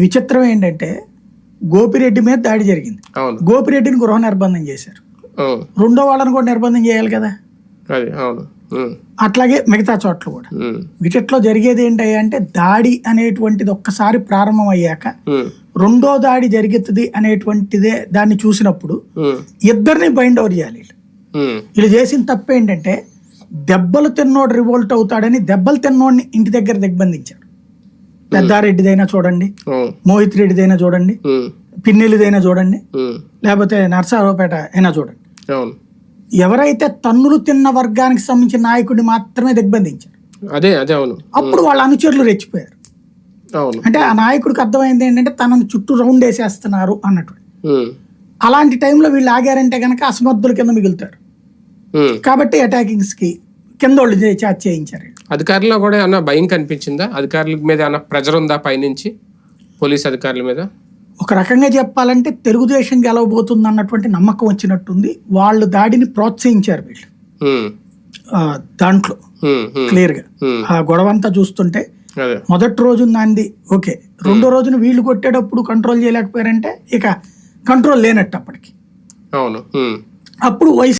విచిత్రం ఏంటంటే గోపిరెడ్డి మీద దాడి జరిగింది. గోపిరెడ్డిని గృహ నిర్బంధం చేశారు. రెండో వాళ్ళని కూడా నిర్బంధం చేయాలి కదా? అట్లాగే మిగతా చోట్ల కూడా. ఉమ్, వీటిట్లో జరిగేది ఏంటి అంటే దాడి అనేటువంటిది ఒక్కసారి ప్రారంభం అయ్యాక రెండో దాడి జరుగుతుంది అనేటువంటిదే దాన్ని చూసినప్పుడు ఇద్దరిని బైండ్ ఓవర్ చేయాలి వీళ్ళు. చేసిన తప్పు ఏంటంటే దెబ్బలు తిన్నోడు రివోల్ట్ అవుతాడని దెబ్బలు తిన్నోడిని ఇంటి దగ్గర దిగ్బంధించాడు. పెద్దారెడ్డిదైనా చూడండి మోహిత్ రెడ్డిదైనా చూడండి పిన్నెలిదైనా చూడండి లేకపోతే నర్సారావుపేట అయినా చూడండి. ఎవరైతే తన్నులు తిన్న వర్గానికి సంబంధించిన నాయకుడిని మాత్రమే దిగ్బంధించారు. అదే అదే అవును. అప్పుడు వాళ్ళ అనుచరులు రెచ్చిపోయారు. అంటే ఆ నాయకుడికి అర్థమైంది ఏంటంటే తనని చుట్టూ రౌండ్ వేసేస్తున్నారు అన్నట్టు. అలాంటి టైంలో వీళ్ళు ఆగారంటే కనుక అసమర్థుల కింద మిగులుతారు. కాబట్టి అటాకింగ్స్కి కింద వాళ్ళు చార్జ్ చేయించారు. అధికారుల్లో కూడా ఏమన్నా భయం కనిపించిందా? అధికారుల మీద ఏమన్నా ప్రెజర్ ఉందా పైనుంచి? పోలీస్ అధికారుల మీద? ఒక రకంగా చెప్పాలంటే తెలుగుదేశం గెలవబోతుంది అన్నటువంటి నమ్మకం వచ్చినట్టుంది. వాళ్ళు దాడిని ప్రోత్సహించారు వీళ్ళు. దాంట్లో. క్లియర్గా ఆ గొడవంతా చూస్తుంటే అదే. మొదటి రోజు నాంది ఓకే. రెండో రోజున వీళ్ళు కొట్టేటప్పుడు కంట్రోల్ చేయలేకపోయారంటే ఇక కంట్రోల్ లేనట్టు అప్పటికి. అవును. అప్పుడు వైసీ